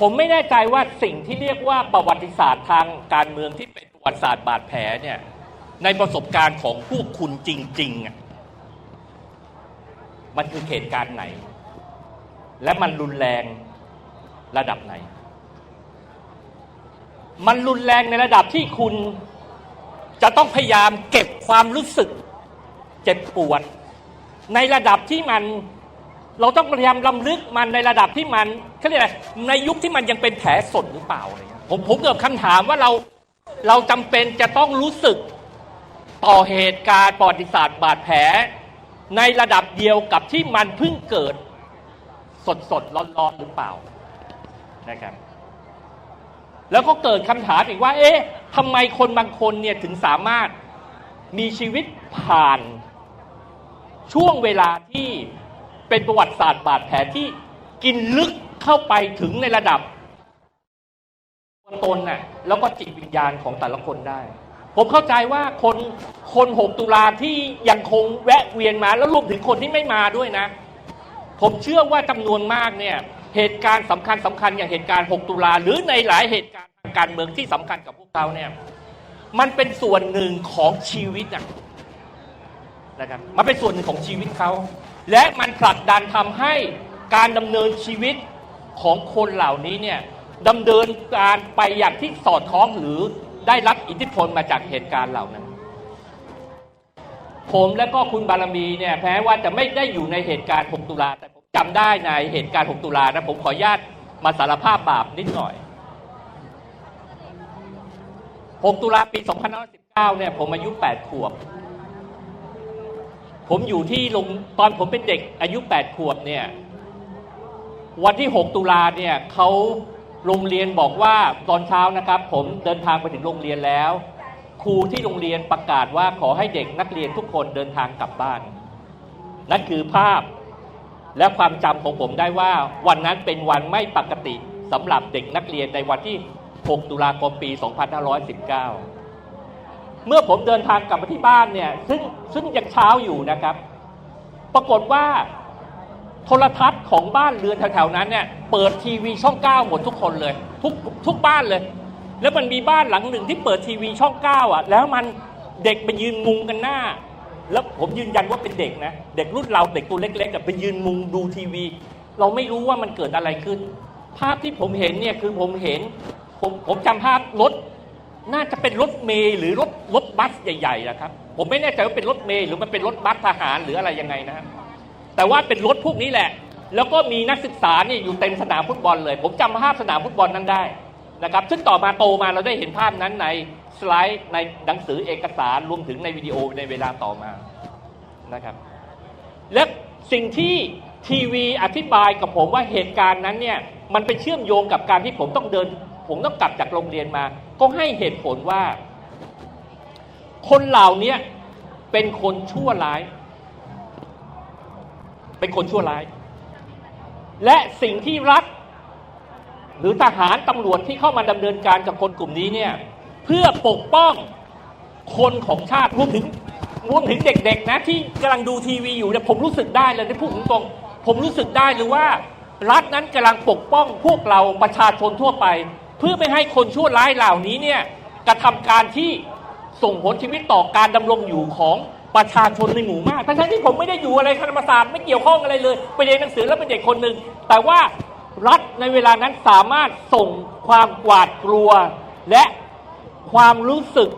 ผมไม่แน่ใจว่าสิ่งที่เรียกว่าประวัติศาสตร์ทางการเมืองที่เป็นประวัติศาสตร์บาดแผลเนี่ยในประสบการณ์ของพวกคุณจริงๆอะมันคือเหตุการณ์ไหน และมันรุนแรงระดับไหน มันรุนแรงในระดับที่คุณจะต้องพยายามเก็บความรู้สึกเจ็บปวด ในระดับที่มัน เราต้องพยายามลำลึกมันในระดับที่มันเขาเรียกอะไรในยุคที่มันยังเป็นแผลสดหรือเปล่าอะไรเงี้ยผมผมเกิดคำถามว่าเราเราจำเป็นจะต้องรู้สึกต่อเหตุการณ์ประวัติศาสตร์บาดแผล ในระดับเดียวกับที่มันเพิ่งเกิดสดสดร้อนร้อนหรือเปล่านะครับ แล้วก็เกิดคำถามอีกว่า เอ๊ะทำไมคนบางคนเนี่ยถึงสามารถมีชีวิตผ่านช่วงเวลาที่ เป็นประวัติศาสตร์บาดแผลที่กินลึกเข้าไปถึงในระดับตัวตนน่ะแล้วก็จิตวิญญาณของแต่ละคนได้ ผมเข้าใจว่าคนคน6ตุลาที่ยังคงแวะเวียนมาแล้วรวมถึงคนที่ไม่มาด้วยนะ ผมเชื่อว่าจำนวนมากเนี่ยเหตุการณ์สำคัญสำคัญอย่างเหตุการณ์ 6 ตุลา หรือในหลายเหตุการณ์ทางการเมืองที่สำคัญกับพวกเราเนี่ยมันเป็นส่วนหนึ่งของชีวิตนะครับมันเป็นส่วนหนึ่งของชีวิตเขา และมันผลักดันทำให้การดำเนินชีวิตของคนเหล่านี้เนี่ยดำเนินการไปอย่างที่สอดคล้องหรือได้รับอิทธิพลมาจากเหตุการณ์เหล่านั้น ผมและก็คุณบารมีเนี่ยแม้ว่าจะไม่ได้อยู่ในเหตุการณ์ 6 ตุลาแต่ผมจำได้ในเหตุการณ์ 6 ตุลานะผมขออนุญาตมาสารภาพบาปนิดหน่อย 6 ตุลาปี 2519 เนี่ยผมอายุ 8 ขวบ ผมอยู่ที่โรงตอนผมเป็นเด็กอายุ 8 ขวบเนี่ยวันที่ 6 ตุลาเนี่ยเขาโรงเรียนบอกว่าตอนเช้านะครับ ผมเดินทางไปถึงโรงเรียนแล้ว ครูที่โรงเรียนประกาศว่าขอให้เด็กนักเรียนทุกคนเดินทางกลับบ้าน นั่นคือภาพและความจำของผมได้ว่าวันนั้นเป็นวันไม่ปกติสำหรับเด็กนักเรียนในวันที่ 6 ตุลาคมปี 2519 เมื่อผมเดินทางกลับมาที่บ้านเนี่ยซึ่งซึ่งยังเช้าอยู่นะครับ ปรากฏว่าโทรทัศน์ของบ้านเรือนแถวๆนั้นเนี่ยเปิดทีวีช่องเก้าหมดทุกคนเลย ทุกทุกบ้านเลย แล้วมันมีบ้านหลังหนึ่งที่เปิดทีวีช่องเก้าอะ แล้วมันเด็กไปยืนมุงกันหน้า แล้วผมยืนยันว่าเป็นเด็กนะเด็กรุ่นเราเด็กตัวเล็กๆอะไปยืนมุงดูทีวี เราไม่รู้ว่ามันเกิดอะไรขึ้น ภาพที่ผมเห็นเนี่ยคือผมเห็นผมผมจำภาพรถ น่าจะเป็นรถเมล์หรือรถรถบัสใหญ่ๆนะครับ ผมไม่แน่ใจว่าเป็นรถเมล์หรือมันเป็นรถบัสทหารหรืออะไรยังไงนะฮะแต่ว่าเป็นรถพวกนี้แหละ แล้วก็มีนักศึกษาเนี่ยอยู่เต็มสนามฟุตบอลเลย ผมจำภาพสนามฟุตบอลนั้นได้นะครับ ซึ่งต่อมาโตมาเราได้เห็นภาพนั้นในสไลด์ในหนังสือเอกสารรวมถึงในวิดีโอในเวลาต่อมานะครับ และสิ่งที่ทีวีอธิบายกับผมว่าเหตุการณ์นั้นเนี่ยมันไปเชื่อมโยงกับการที่ผมต้องเดิน ผมต้องกลับจากโรงเรียนมา ก็ให้เหตุผลว่า คนเหล่านี้เป็นคนชั่วร้าย เป็นคนชั่วร้าย และสิ่งที่รัฐหรือทหารตำรวจที่เข้ามาดำเนินการกับคนกลุ่มนี้เนี่ยเพื่อปกป้องคนของชาติรวมถึงรวมถึงเด็กๆนะที่กำลังดูทีวีอยู่เนี่ยผมรู้สึกได้เลยที่พูดตรงผมรู้สึกได้เลยว่า รัฐนั้นกำลังปกป้องพวกเราประชาชนทั่วไป เพื่อไม่ให้คนชั่วร้ายเหล่านี้เนี่ยกระทำการที่ส่งผลชีวิตต่อการดำรงอยู่ของประชาชนในหมู่มาก ทั้งๆที่ผมไม่ได้อยู่อะไรคณะศาสตร์ไม่เกี่ยวข้องอะไรเลยไปเรียนหนังสือแล้วเป็นเด็กคนหนึ่งแต่ว่ารัฐในเวลานั้นสามารถส่งความหวาดกลัว และความรู้สึก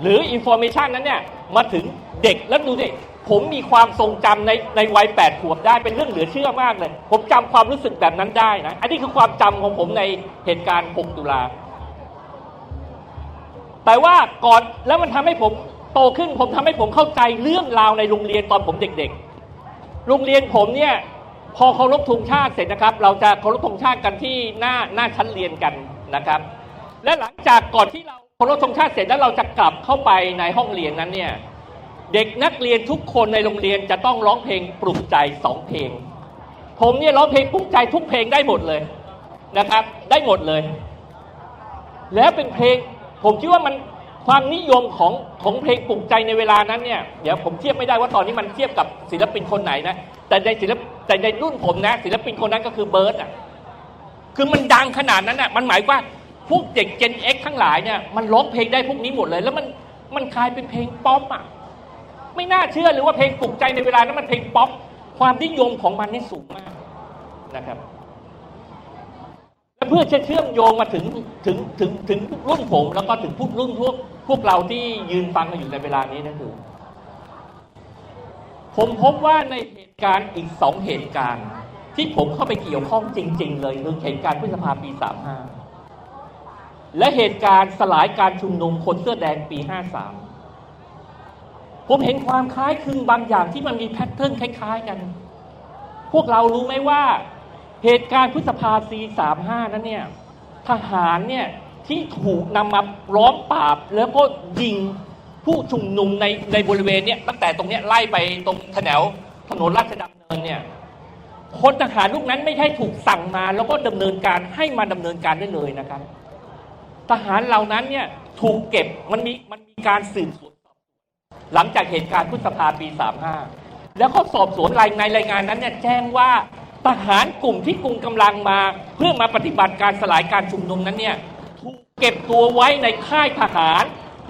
หรืออินโฟเมชันนั้นเนี่ยมาถึงเด็กแล้วดูดิ ผมมีความทรงจำในในวัยแปดขวบได้เป็นเรื่องเหลือเชื่อมากเลย ผมจำความรู้สึกแบบนั้นได้นะ อันนี้คือความจำของผมในเหตุการณ์ 6 ตุลา แต่ว่าก่อนแล้วมันทำให้ผมโตขึ้นผมทำให้ผมเข้าใจเรื่องราวในโรงเรียนตอนผมเด็กๆ โรงเรียนผมเนี่ยพอเคารพธงชาติเสร็จนะครับ เราจะเคารพธงชาติกันที่หน้าหน้าชั้นเรียนกันนะครับ และหลังจากก่อนที่เราเคารพธงชาติเสร็จแล้วเราจะกลับเข้าไปในห้องเรียนนั้นเนี่ย เด็กนักเรียนทุกคนในโรงเรียนจะต้องร้องเพลงปลุกใจสองเพลง ผมเนี่ยร้องเพลงปลุกใจทุกเพลงได้หมดเลยนะครับ ได้หมดเลย แล้วเป็นเพลง ผมคิดว่ามันความนิยมของของเพลงปลุกใจในเวลานั้นเนี่ยเดี๋ยวผมเทียบไม่ได้ว่าตอนนี้มันเทียบกับศิลปินคนไหนนะแต่ในศิลปแต่ในรุ่นผมนะ ศิลปินคนนั้นก็คือเบิร์ดอะคือมันดังขนาดนั้นน่ะมันหมายว่าพวกเด็ก Gen X ทั้งหลายเนี่ยมันร้องเพลงได้พวกนี้หมดเลย แล้วมันมันกลายเป็นเพลงป๊อปอะ ไม่น่าเชื่อเลยว่าเพลงปลุกใจในเวลานั้นมันเพลงป๊อปความนิยมของมันนี่สูงมากนะครับเพื่อจะเชื่อมโยงมาถึงถึงถึงถึงรุ่นผมแล้วก็ถึงพวกรุ่นพวกพวกเราที่ยืนฟังกันอยู่ในเวลานี้นั่นคือ ผมพบว่าในเหตุการณ์อีกสองเหตุการณ์ ที่ผมเข้าไปเกี่ยวข้องจริง ๆ เลยคือเหตุการณ์พฤษภาปี35และเหตุการณ์สลายการชุมนุมคนเสื้อแดงปี53 ผมเห็นความคล้ายคลึงบางอย่างที่มันมีแพทเทิร์นคล้าย ๆ กัน พวกเรารู้ไหมว่าเหตุการณ์พฤษภาปี35นั้นเนี่ย ทหารเนี่ยที่ถูกนำมาล้อมปราบแล้วก็ยิงผู้ชุมนุมในในบริเวณเนี้ยตั้งแต่ตรงเนี้ยไล่ไปตรงแถวถนนราชดำเนินเนี่ยคนทหารลูกนั้นไม่ใช่ถูกสั่งมาแล้วก็ดำเนินการให้มาดำเนินการได้เลยนะครับ ทหารเหล่านั้นเนี่ยถูกเก็บมันมีมันมีการสืบสวน หลังจากเหตุการณ์พฤษภาปี 35 แล้วก็สอบสวนรายในรายงานนั้นเนี่ยแจ้งว่าทหารกลุ่มที่กลุ่มกำลังมา เพื่อมาปฏิบัติการสลายการชุมนุมนั้นเนี่ยถูกเก็บตัวไว้ในค่ายทหาร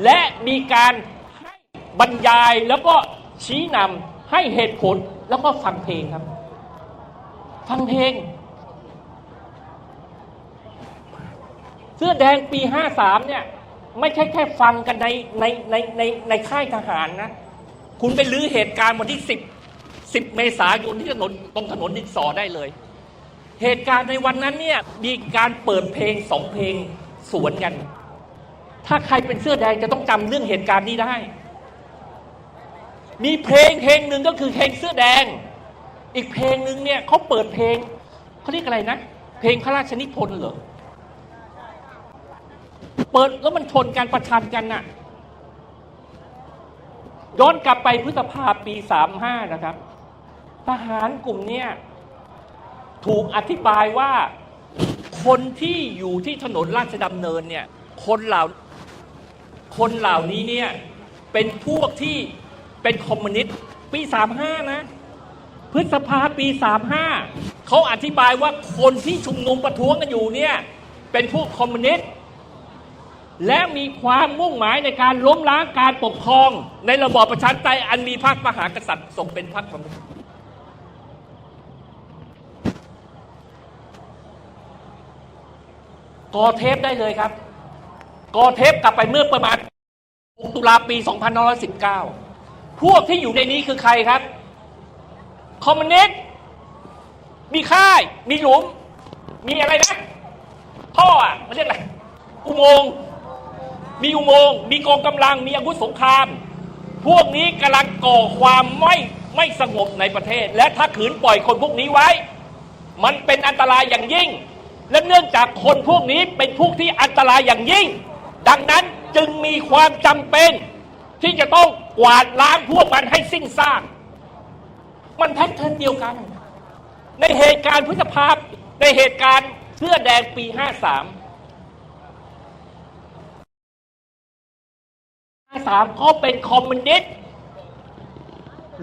และมีการให้บรรยายแล้วก็ชี้นำให้เหตุผลแล้วก็ฟังเพลงครับ ฟังเพลงเสื้อแดงปี 53 เนี่ย ไม่ใช่แค่ฟังกันในในในในในค่ายทหารนะ คุณไปลื้อเหตุการณ์วันที่10 10เมษายนที่ถนนตรงถนนดินสอได้เลย เหตุการณ์ในวันนั้นเนี่ยมีการเปิดเพลงสองเพลงสวนกัน ถ้าใครเป็นเสื้อแดงจะต้องจำเรื่องเหตุการณ์นี้ได้ มีเพลงเพลงหนึ่งก็คือเพลงเสื้อแดง อีกเพลงหนึ่งเนี่ยเขาเปิดเพลงเขาเรียกอะไรนะ เพลงพระราชนิพนธ์เหรอ เปิดแล้วมันชนกันประชันกันน่ะ ย้อนกลับไปพฤษภาปี35นะครับ ทหารกลุ่มเนี้ยถูกอธิบายว่าคนที่อยู่ที่ถนนราชดำเนินเนี่ย คนเหล่าคนเหล่านี้เนี่ย เป็นพวกที่เป็นคอมมิวนิสต์ปี35นะพฤษภาปี 35 เขาอธิบายว่าคนที่ชุมนุมประท้วงกันอยู่เนี่ย เป็นพวกคอมมิวนิสต์ และมีความมุ่งหมายในการล้มล้างการปกครอง ในระบอบประชาธิปไตยอันมีพรรคมหากษัตริย์ทรงเป็นพรรคประมุขกอเทปได้เลยครับ กอเทปกลับไปเมื่อประมาณ 6 ตุลาปี 2519 พวกที่อยู่ในนี้คือใครครับ คอมมิวนิสต์ มีค่าย มีหลุม มีอะไรนะ ท่ออะมันเรียกอะไร อุโมงค์ มีอุโมงค์มีกองกำลังมีอาวุธสงคราม พวกนี้กำลังก่อความไม่ไม่สงบในประเทศ และถ้าขืนปล่อยคนพวกนี้ไว้ มันเป็นอันตรายอย่างยิ่ง และเนื่องจากคนพวกนี้เป็นพวกที่อันตรายอย่างยิ่ง ดังนั้นจึงมีความจำเป็น ที่จะต้องกวาดล้างพวกมันให้สิ้นซากมันแพทเทิร์นเดียวกัน ในเหตุการณ์พฤษภาพในเหตุการณ์เสื้อแดงปี 53 53เขาเป็นคอมมิวนิสต์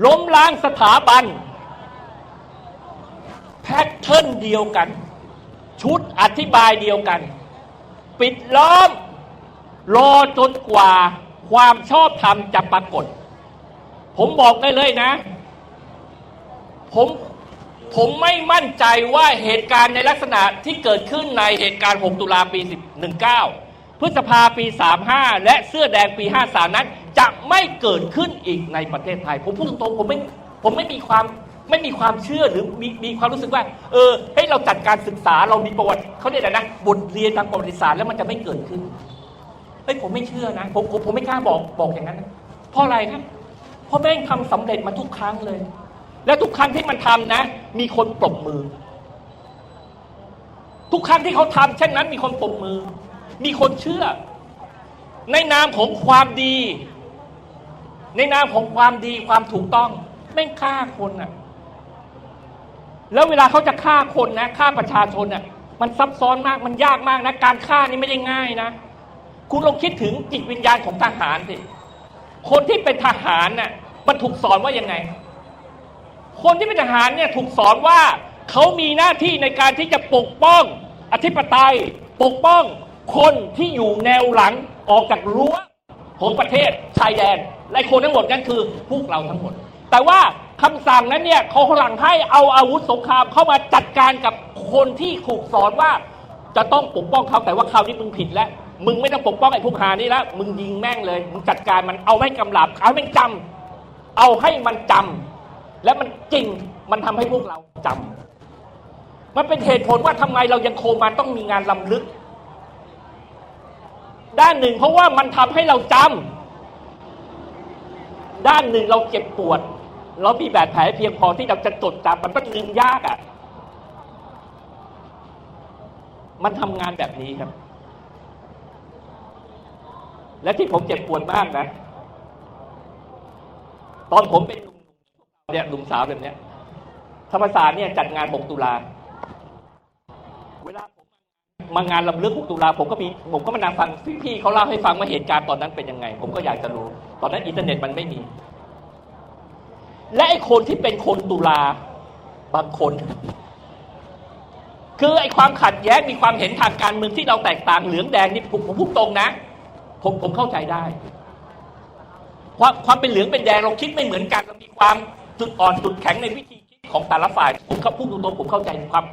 ล้มล้างสถาบัน แพทเทิร์นเดียวกัน ชุดอธิบายเดียวกัน ปิดล้อม รอจนกว่าความชอบธรรมจะปรากฏ ผมบอกได้เลยนะ ผมผมไม่มั่นใจว่าเหตุการณ์ในลักษณะที่เกิดขึ้นในเหตุการณ์ 6 ตุลาปี 19 พฤษภาปี 35 และเสื้อแดงปี 53 นั้น จะไม่เกิดขึ้นอีกในประเทศไทย ผมพูดตรงๆผมไม่ผมไม่มีความไม่มีความเชื่อหรือมีมีความรู้สึกว่า เออให้เราจัดการศึกษาเรามีประวัติเขาเรียกอะไรนะบทเรียนทางประวัติศาสตร์แล้วมันจะไม่เกิดขึ้นเฮ้ยผมไม่เชื่อนะผมผมผมไม่กล้าบอกบอกอย่างนั้นนะเพราะอะไรครับเพราะแม่งทำสำเร็จมาทุกครั้งเลย และทุกครั้งที่มันทำนะ มีคนปรบมือ ทุกครั้งที่เขาทำเช่นนั้นมีคนปรบมือ มีคนเชื่อ ในนามของความดี ในนามของความดีความถูกต้องแม่ฆ่าคนอะ แล้วเวลาเขาจะฆ่าคนนะฆ่าประชาชนอะ มันซับซ้อนมากมันยากมากนะ การฆ่านี่ไม่ได้ง่ายนะ คุณลองคิดถึงจิตวิญญาณของทหารสิคนที่เป็นทหารน่ะมันถูกสอนว่ายังไง คนที่เป็นทหารเนี่ยถูกสอนว่าเขามีหน้าที่ในการที่จะปกป้อง อธิปไตย ปกป้อง คนที่อยู่แนวหลังออกจากรั้วของประเทศชายแดนและคนทั้งหมดนั่นคือพวกเราทั้งหมด แต่ว่าคำสั่งนั้นเนี่ยเขาหลังให้เอาอาวุธสงครามเข้ามาจัดการกับคนที่ถูกสอนว่า จะต้องปกป้องเขาแต่ว่าคราวนี้มึงผิดแล้วมึงไม่ต้องปกป้องไอ้พวกหานี่แล้วมึงยิงแม่งเลยมึงจัดการมันเอาให้กำลับเอาให้มันจำเอาให้มันจำและมันจริงมันทำให้พวกเราจำมันเป็นเหตุผลว่าทำไมเรายังโคงมาต้องมีงานลำลึก ด้านหนึ่งเพราะว่ามันทำให้เราจำด้านหนึ่งเราเจ็บปวด เรามีบาดแผลเพียงพอที่เราจะจดจำมันก็ลืมยากอะ่ะ มันทำงานแบบนี้ครับ และที่ผมเจ็บปวดมากนะ ตอนผมเป็นหนุ่มเนี่ยหนุ่มสาวแบบเนี้ยธรรมศาสตร์เนี่ยจัดงาน 6 ตุลา มางานลำลึก6ตุลาผมก็มีผมก็มานั่งฟังพี่ๆเขาเล่าให้ฟังว่าเหตุการณ์ตอนนั้นเป็นยังไง ผมก็อยากจะรู้ ตอนนั้นอินเทอร์เน็ตมันไม่มี และไอ้คนที่เป็นคนตุลาบางคน คือไอ้ความขัดแย้งมีความเห็นทางการเมืองที่เราแตกต่างเหลืองแดงนี่ผมผมพูดตรงนะผมผมเข้าใจได้ ความความเป็นเหลืองเป็นแดงเราคิดไม่เหมือนกันเรามีความจุดอ่อนจุดแข็งในวิธีคิดของแต่ละฝ่าย ผมเขาพูดตรงๆผมเข้าใจความ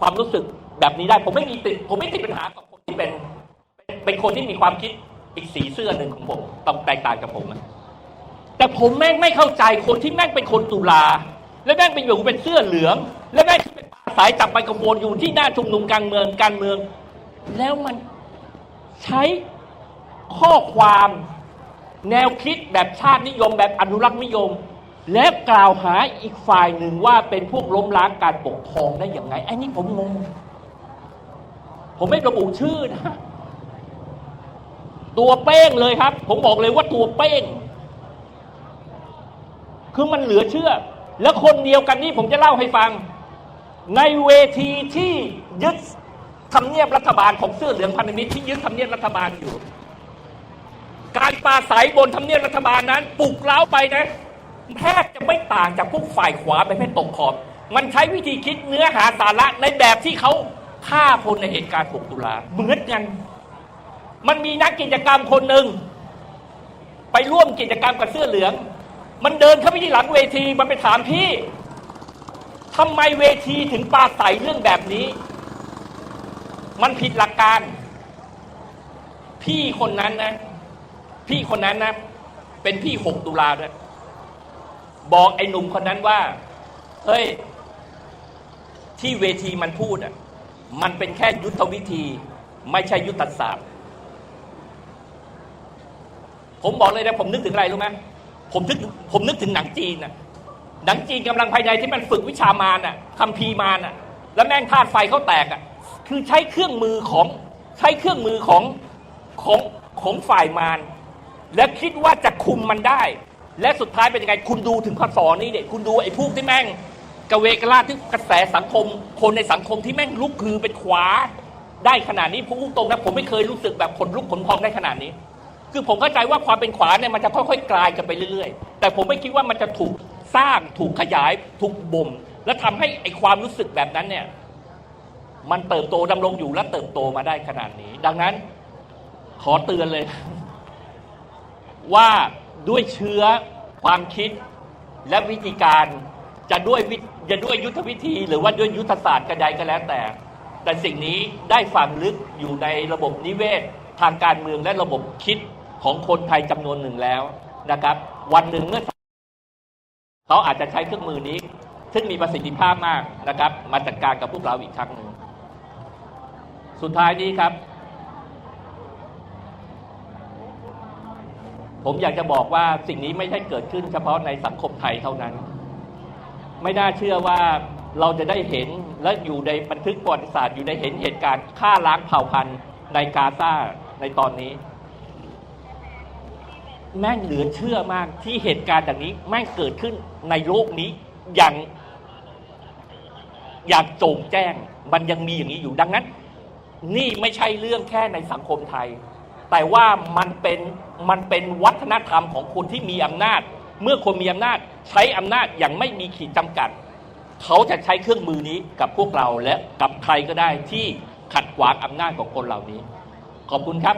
ความรู้สึก แบบนี้ได้ผมไม่มีติดผมไม่ติดปัญหากับคนที่เป็น เป็นคนที่มีความคิดอีกสีเสื้อหนึ่งของผมต้องแตกต่างกับผม แต่ผมแม่งไม่เข้าใจคนที่แม่งเป็นคนตุลา และแม่งเป็นอยู่เป็นเสื้อเหลือง และแม่งเป็นาสายจับไปกระโบนอยู่ที่หน้าชุมนุมกลางเมืองการเมือง แล้วมันใช้ข้อความแนวคิดแบบชาตินิยมแบบอนุรักษ์นิยม และกล่าวหาอีกฝ่ายหนึ่งว่าเป็นพวกล้มล้างการปกครองได้อย่างไงไอ้นี่ผมงง ผมไม่ระบุชื่อนะ ตัวเป้งเลยครับ ผมบอกเลยว่าตัวเป้ง คือมันเหลือเชื่อ แล้วคนเดียวกันนี่ผมจะเล่าให้ฟัง ในเวทีที่ยึดทำเนียบรัฐบาลของเสื้อเหลืองพันธมิตรที่ยึดทำเนียบรัฐบาลอยู่ การปราศัยบนทำเนียบรัฐบาลนั้นปลุกเล้าไปนะแทบจะไม่ต่างจากพวกฝ่ายขวาไปไม่ตกขอบ มันใช้วิธีคิดเนื้อหาสาระในแบบที่เขา ฆ่าคนในเหตุการณ์ 6 ตุลาเหมือนกัน มันมีนักกิจกรรมคนหนึ่ง ไปร่วมกิจกรรมกับเสื้อเหลือง มันเดินเข้าไปที่หลังเวที มันไปถามพี่ทำไมเวทีถึงปาศัยเรื่องแบบนี้ มันผิดหลักการ พี่คนนั้นนะ พี่คนนั้นนะ เป็นพี่หกตุลาด้วยบอกไอ้หนุ่มคนนั้นว่า เฮ้ย ที่เวทีมันพูดอะ มันเป็นแค่ยุทธวิธี ไม่ใช่ยุทธศาสตร์ ผมบอกเลยนะผมนึกถึงอะไรรู้ไหมผมนึกผมนึกถึงหนังจีนน่ะหนังจีนกำลังภายในที่มันฝึกวิชามารน่ะคัมภีมารน่ะ แล้วแม่งธาตุไฟเขาแตกอะ คือใช้เครื่องมือของใช้เครื่องมือของของของฝ่ายมารและคิดว่าจะคุมมันได้ และสุดท้ายเป็นยังไง คุณดูถึงพศนี้เนี่ยคุณดูไอ้พวกที่แม่ง กเวกระลาที่กระแสสังคม คนในสังคมที่แม่งลุกคือเป็นขวาได้ขนาดนี้ผมพูดตรงนะผมไม่เคยรู้สึกแบบขนลุกขนพองได้ขนาดนี้ คือผมเข้าใจว่าความเป็นขวาเนี่ยมันจะค่อยๆกลายกันไปเรื่อยๆ แต่ผมไม่คิดว่ามันจะถูกสร้างถูกขยาย ถูกบ่ม และทำให้ไอความรู้สึกแบบนั้นเนี่ย มันเติบโตดำรงอยู่และเติบโตมาได้ขนาดนี้ ดังนั้น ขอเตือนเลย ว่าด้วยเชื้อความคิดและวิธีการ จะด้วยวิจะด้วยยุทธวิธี หรือว่าด้วยยุทธศาสตร์กระใดก็แล้วแต่ แต่สิ่งนี้ได้ฝังลึกอยู่ในระบบนิเวศ ทางการเมืองและระบบคิดของคนไทยจำนวนหนึ่งแล้วนะครับ วันหนึ่งเมื่อเขาอาจจะใช้เครื่องมือนี้ ซึ่งมีประสิทธิภาพมากนะครับ มาจัดการกับพวกเราอีกครั้งหนึ่งสุดท้ายนี้ครับ ผมอยากจะบอกว่าสิ่งนี้ไม่ใช่เกิดขึ้นเฉพาะในสังคมไทยเท่านั้น ไม่น่าเชื่อว่าเราจะได้เห็นและอยู่ในบันทึกประวัติศาสตร์อยู่ในเห็นเหตุการณ์ฆ่าล้างเผ่าพันธุ์ในกาซาในตอนนี้ แม่งเหลือเชื่อมากที่เหตุการณ์อย่างนี้แม่งเกิดขึ้นในโลกนี้อย่างอย่างโจงแจ้งมันยังมีอย่างนี้อยู่ดังนั้น นี่ไม่ใช่เรื่องแค่ในสังคมไทย แต่ว่ามันเป็นมันเป็นวัฒนธรรมของคนที่มีอำนาจ เมื่อคนมีอำนาจ ใช้อำนาจอย่างไม่มีขีดจำกัด เขาจะใช้เครื่องมือนี้กับพวกเราและกับใครก็ได้ที่ขัดขวางอำนาจของคนเหล่านี้ ขอบคุณครับ